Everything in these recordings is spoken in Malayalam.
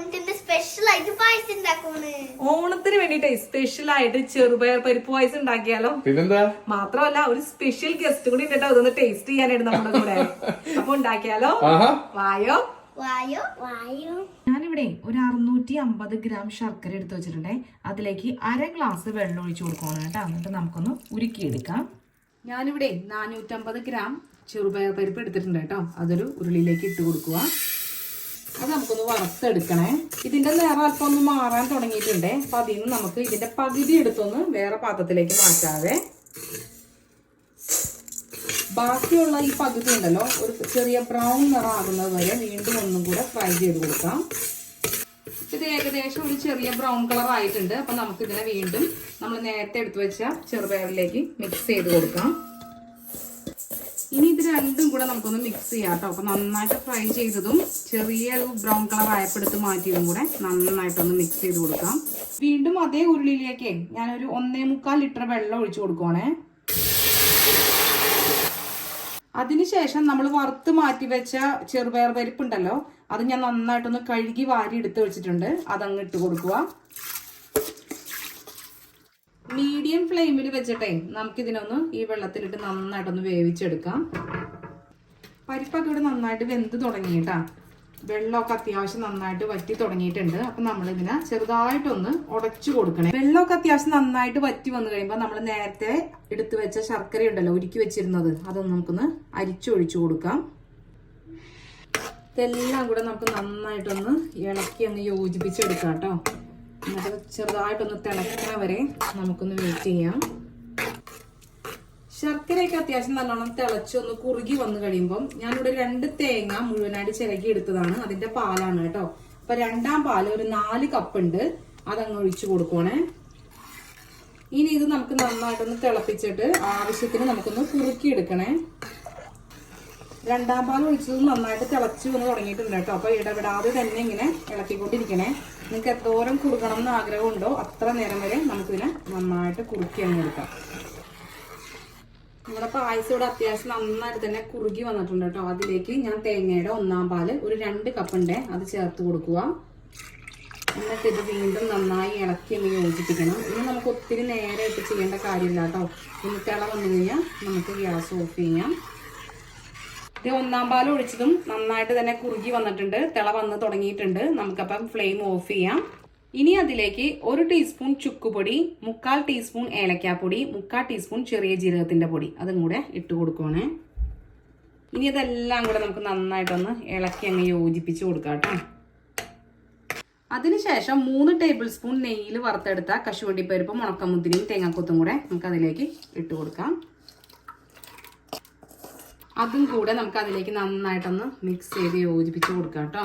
ഓണത്തിന്റെ സ്പെഷ്യൽ ആയിട്ട് പായസം ഉണ്ടാക്കുന്നു ഓണത്തിന് വേണ്ടിട്ട് സ്പെഷ്യൽ ആയിട്ട് ചെറുപയർ പരിപ്പ് പായസം ഉണ്ടാക്കിയാലോ? പിന്നെന്താ? മാത്രമല്ല ഒരു സ്പെഷ്യൽ ഗസ്റ്റ് കൂടി ഉണ്ടോ അതൊന്ന് ടേസ്റ്റ് ചെയ്യാനായിട്ട് നമ്മുടെ കൂടെ. അപ്പൊ ഉണ്ടാക്കിയാലോ? വായോ? വായോ വായോ. ഞാനിവിടെ ഒരു അറുന്നൂറ്റി അമ്പത് ഗ്രാം ശർക്കര എടുത്ത് വെച്ചിട്ടുണ്ടേ. അതിലേക്ക് അര ഗ്ലാസ് വെള്ളം ഒഴിച്ചു കൊടുക്കണം കേട്ടോ. എന്നിട്ട് നമുക്കൊന്ന് ഉരുക്കിയെടുക്കാം. ഞാനിവിടെ നാനൂറ്റമ്പത് ഗ്രാം ചെറുപയർ പരിപ്പ് എടുത്തിട്ടുണ്ട് കേട്ടോ. അതൊരു ഉരുളിയിലേക്ക് ഇട്ട് കൊടുക്കുക അത് നമുക്കൊന്ന് വറുത്തെടുക്കണേ. ഇതിന്റെ നിറം അല്പം ഒന്ന് മാറാൻ തുടങ്ങിയിട്ടുണ്ട്. അപ്പൊ അതിൽ നിന്ന് നമുക്ക് ഇതിന്റെ പകുതി എടുത്തൊന്ന് വേറെ പാത്രത്തിലേക്ക് മാറ്റാവേ. ബാക്കിയുള്ള ഈ പകുതി ഉണ്ടല്ലോ ഒരു ചെറിയ ബ്രൗൺ നിറം ആകുന്നത് വരെ വീണ്ടും ഒന്നും കൂടെ ഫ്രൈ ചെയ്ത് കൊടുക്കാം. ഇത് ഏകദേശം ഒരു ചെറിയ ബ്രൗൺ കളർ ആയിട്ടുണ്ട്. അപ്പൊ നമുക്ക് ഇതിനെ വീണ്ടും നമ്മൾ നേരത്തെ എടുത്തു വെച്ച ചെറുപയറിലേക്ക് മിക്സ് ചെയ്ത് കൊടുക്കാം. ഇനി ഇത് രണ്ടും കൂടെ നമുക്കൊന്ന് മിക്സ് ചെയ്യാം കേട്ടോ അപ്പൊ നന്നായിട്ട് ഫ്രൈ ചെയ്തതും ചെറിയ ഒരു ബ്രൗൺ കളർ ആയപ്പെടുത്ത് മാറ്റിയതും കൂടെ നന്നായിട്ടൊന്ന് മിക്സ് ചെയ്ത് കൊടുക്കാം. വീണ്ടും അതേ ഉരുളിയിലേക്ക് ഞാനൊരു ഒന്നേ മുക്കാൽ ലിറ്റർ വെള്ളം ഒഴിച്ചു കൊടുക്കുവാണേ. അതിനുശേഷം നമ്മൾ വറുത്ത് മാറ്റി വെച്ച ചെറുപയർ പരിപ്പുണ്ടല്ലോ അത് ഞാൻ നന്നായിട്ടൊന്ന് കഴുകി വാരി എടുത്ത് വെച്ചിട്ടുണ്ട്. അതങ്ങ് ഇട്ട് കൊടുക്കുക. മീഡിയം ഫ്ലെയിമിൽ വെച്ചിട്ടേ നമുക്കിതിനൊന്ന് ഈ വെള്ളത്തിലിട്ട് നന്നായിട്ടൊന്ന് വേവിച്ചെടുക്കാം. പരിപ്പൊക്കെ ഇവിടെ നന്നായിട്ട് വെന്ത് തുടങ്ങിയിട്ടാ വെള്ളമൊക്കെ അത്യാവശ്യം നന്നായിട്ട് വറ്റി തുടങ്ങിയിട്ടുണ്ട്. അപ്പൊ നമ്മൾ ഇതിനെ ചെറുതായിട്ടൊന്ന് ഉടച്ചു കൊടുക്കണേ. വെള്ളമൊക്കെ അത്യാവശ്യം നന്നായിട്ട് വറ്റി വന്നു കഴിയുമ്പോൾ നമ്മൾ നേരത്തെ എടുത്തു വെച്ച ശർക്കര ഉണ്ടല്ലോ ഉരുക്കി വെച്ചിരുന്നത് അതൊന്ന് നമുക്കൊന്ന് അരിച്ചൊഴിച്ചു കൊടുക്കാം. ഇതെല്ലാം കൂടെ നമുക്ക് നന്നായിട്ടൊന്ന് ഇളക്കി അങ്ങ് യോജിപ്പിച്ചെടുക്കാം കേട്ടോ. എന്നിട്ട് ചെറുതായിട്ടൊന്ന് തിളക്കണ വരെ നമുക്കൊന്ന് വെയിറ്റ് ചെയ്യാം. ശർക്കരയൊക്കെ അത്യാവശ്യം നല്ലോണം തിളച്ചൊന്ന് കുറുകി വന്നു കഴിയുമ്പം ഞാനിവിടെ രണ്ട് തേങ്ങ മുഴുവനായിട്ട് ചിരകി എടുത്തതാണ്. അതിന്റെ പാലാണ് കേട്ടോ. അപ്പൊ രണ്ടാം പാൽ ഒരു നാല് കപ്പ് ഉണ്ട്. അതങ്ങ് ഒഴിച്ചു കൊടുക്കുവാണേ. ഇനി ഇത് നമുക്ക് നന്നായിട്ടൊന്ന് തിളപ്പിച്ചിട്ട് ആവശ്യത്തിന് നമുക്കൊന്ന് കുറുക്കി എടുക്കണേ. രണ്ടാം പാൽ ഒഴിച്ചത് നന്നായിട്ട് തിളച്ചു വന്ന് തുടങ്ങിയിട്ടുണ്ട് കേട്ടോ. അപ്പൊ ഇടപെടാതെ തന്നെ ഇങ്ങനെ ഇളക്കിക്കൊണ്ടിരിക്കണേ. നിങ്ങൾക്ക് എന്തോരം കുറുകണം എന്ന് ആഗ്രഹമുണ്ടോ അത്ര നേരം വരെ നമുക്കിതിനെ നന്നായിട്ട് കുറുക്കി അങ്ങ് എടുക്കാം. നമ്മുടെ പായസം ഇവിടെ അത്യാവശ്യം നന്നായിട്ട് തന്നെ കുറുകി വന്നിട്ടുണ്ട് കേട്ടോ. അതിലേക്ക് ഞാൻ തേങ്ങയുടെ ഒന്നാം പാൽ ഒരു രണ്ട് കപ്പ് ഉണ്ട് അത് ചേർത്ത് കൊടുക്കുക. എന്നിട്ട് ഇത് വീണ്ടും നന്നായി ഇളക്കി ഒന്ന് യോജിപ്പിക്കണം. ഇനി നമുക്ക് ഒത്തിരി നേരമായിട്ട് ചെയ്യേണ്ട കാര്യമില്ല കേട്ടോ. ഇനി തിള വന്നു കഴിഞ്ഞാൽ നമുക്ക് ഗ്യാസ് ഓഫ് ചെയ്യാം. ഇത് ഒന്നാം പാൽ ഒഴിച്ചതും നന്നായിട്ട് തന്നെ കുറുകി വന്നിട്ടുണ്ട്. തിള വന്ന് തുടങ്ങിയിട്ടുണ്ട്. നമുക്കപ്പം ഫ്ലെയിം ഓഫ് ചെയ്യാം. ഇനി അതിലേക്ക് ഒരു ടീസ്പൂൺ ചുക്കുപൊടി മുക്കാൽ ടീസ്പൂൺ ഏലക്കാപ്പൊടി മുക്കാൽ ടീസ്പൂൺ ചെറിയ ജീരകത്തിന്റെ പൊടി. അതും കൂടെ ഇട്ട് കൊടുക്കുവാണേ. ഇനി അതെല്ലാം കൂടെ നമുക്ക് നന്നായിട്ടൊന്ന് ഇളക്കി അങ്ങ് യോജിപ്പിച്ച് കൊടുക്കാം കേട്ടോ. അതിനുശേഷം മൂന്ന് ടേബിൾ സ്പൂൺ നെയ്യിൽ വറുത്തെടുത്ത കശുവണ്ടിപ്പരിപ്പും ഉണക്കമുന്തിരിയും തേങ്ങാക്കൊത്തും കൂടെ നമുക്ക് അതിലേക്ക് ഇട്ട് കൊടുക്കാം. അതും കൂടെ നമുക്ക് അതിലേക്ക് നന്നായിട്ടൊന്ന് മിക്സ് ചെയ്ത് യോജിപ്പിച്ച് കൊടുക്കാം കേട്ടോ.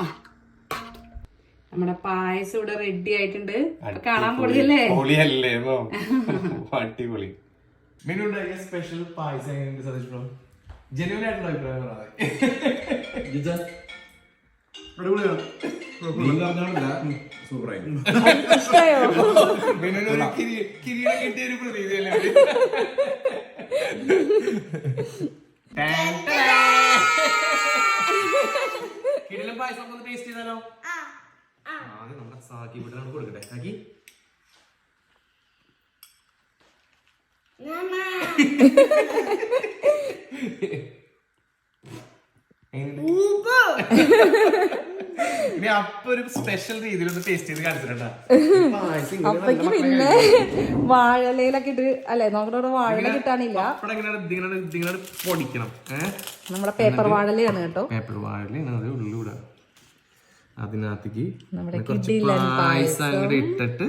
നമ്മുടെ പായസം ഇവിടെ റെഡി ആയിട്ടുണ്ട്. കാണാൻ പൊടിയല്ലേ പൊളിയല്ലേ? അടിപൊളി. മെനു ഉണ്ടാക്കിയ സ്പെഷ്യൽ പായസം എങ്ങനെയുണ്ട് സതീഷ് ബ്രോ? ജെന്യൂൻ ആയിട്ടുള്ള അഭിപ്രായം പറയാതെ മെനുവിന് ഒരു കിരി- കിരീടം കിട്ടിയ ഒരു പ്രതീതിയല്ലേ? കിടിലം പായസം ഒന്ന് ടേസ്റ്റ് ചെയ്താലോ? ആദ്യം നമ്മുടെ സാക്കി ഇവിടെ കൊടുക്കട്ടെ. സാക്കി. ഇനി അപ്പൊ ഒരു സ്പെഷ്യൽ രീതിയിൽ ഒന്ന് ടേസ്റ്റ് ചെയ്ത് പിന്നെ വാഴലയിലൊക്കെ ഇട്ട് അല്ലെ നോക്കണ വാഴല കിട്ടാനില്ല. പൊടിക്കണം. നമ്മുടെ പേപ്പർ വാഴലയാണ് കേട്ടോ. പേപ്പർ വാഴൽ അത് ഉള്ളിലൂടെ അതിനകത്തേക്ക് നമ്മുടെ കുറച്ച് പായസം അങ്ങോട്ട് ഇട്ടിട്ട്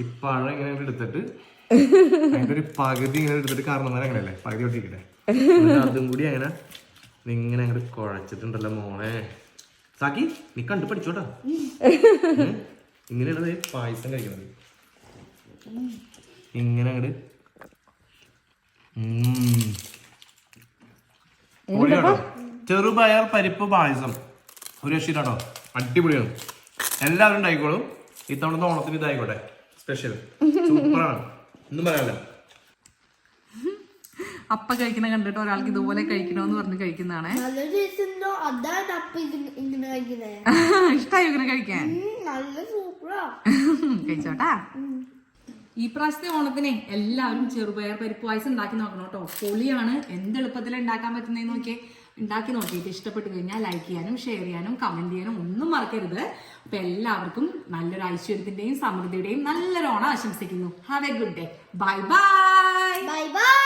ഈ പഴം ഇങ്ങനെ എടുത്തിട്ട് അതിന്റെ ഒരു പകുതി ഇങ്ങനെ എടുത്തിട്ട് കാരണം അങ്ങനെയല്ലേ പകുതി ഒട്ടിക്കട്ടെ. അതും കൂടി അങ്ങനെ ഇങ്ങനെ അങ്ങോട്ട് കുഴച്ചിട്ടുണ്ടല്ലോ മോളെ. സാക്കി നീ കണ്ടു പഠിച്ചോട്ടാ. ഉം. ഇങ്ങനെയുള്ളത് പായസം കഴിക്കുന്നത്. ഇങ്ങനെ അങ്ങോട്ട് ചെറുപയർ പരിപ്പ് പായസം. ഒരു രക്ഷിട്ടോ അടിപൊളിയാണ്. എല്ലാവരും ഉണ്ടായിക്കോളും. ഇത്തവണത്തെ ഓണത്തിന് ഇതായിക്കോട്ടെ. സ്പെഷ്യൽ സൂപ്പറാണ് ഒന്നും പറയാനില്ല. അപ്പ കഴിക്കുന്ന കണ്ടിട്ട് ഒരാൾക്ക് ഇതുപോലെ കഴിക്കണോന്ന് പറഞ്ഞ് കഴിക്കുന്നതാണ്. ഇഷ്ടമായി ഇങ്ങനെ കഴിക്കാൻ? കഴിച്ചോട്ടാ. ഈ പ്രാവശ്യത്തെ ഓണത്തിനെ എല്ലാവരും ചെറുപയർ പരിപ്പ് പായസം ഉണ്ടാക്കി നോക്കണം കേട്ടോ. പൊളിയാണ്. എന്ത് എളുപ്പത്തിൽ ഉണ്ടാക്കാൻ പറ്റുന്നതെന്ന് നോക്കിയേ. ഉണ്ടാക്കി നോക്കിയിട്ട് ഇഷ്ടപ്പെട്ട് കഴിഞ്ഞാൽ ലൈക്ക് ചെയ്യാനും ഷെയർ ചെയ്യാനും കമന്റ് ചെയ്യാനും ഒന്നും മറക്കരുത്. അപ്പൊ എല്ലാവർക്കും നല്ലൊരു ഐശ്വര്യത്തിന്റെയും സമൃദ്ധിയുടെയും നല്ലൊരു ഓണം ആശംസിക്കുന്നു. Have a good day bye bye bye bye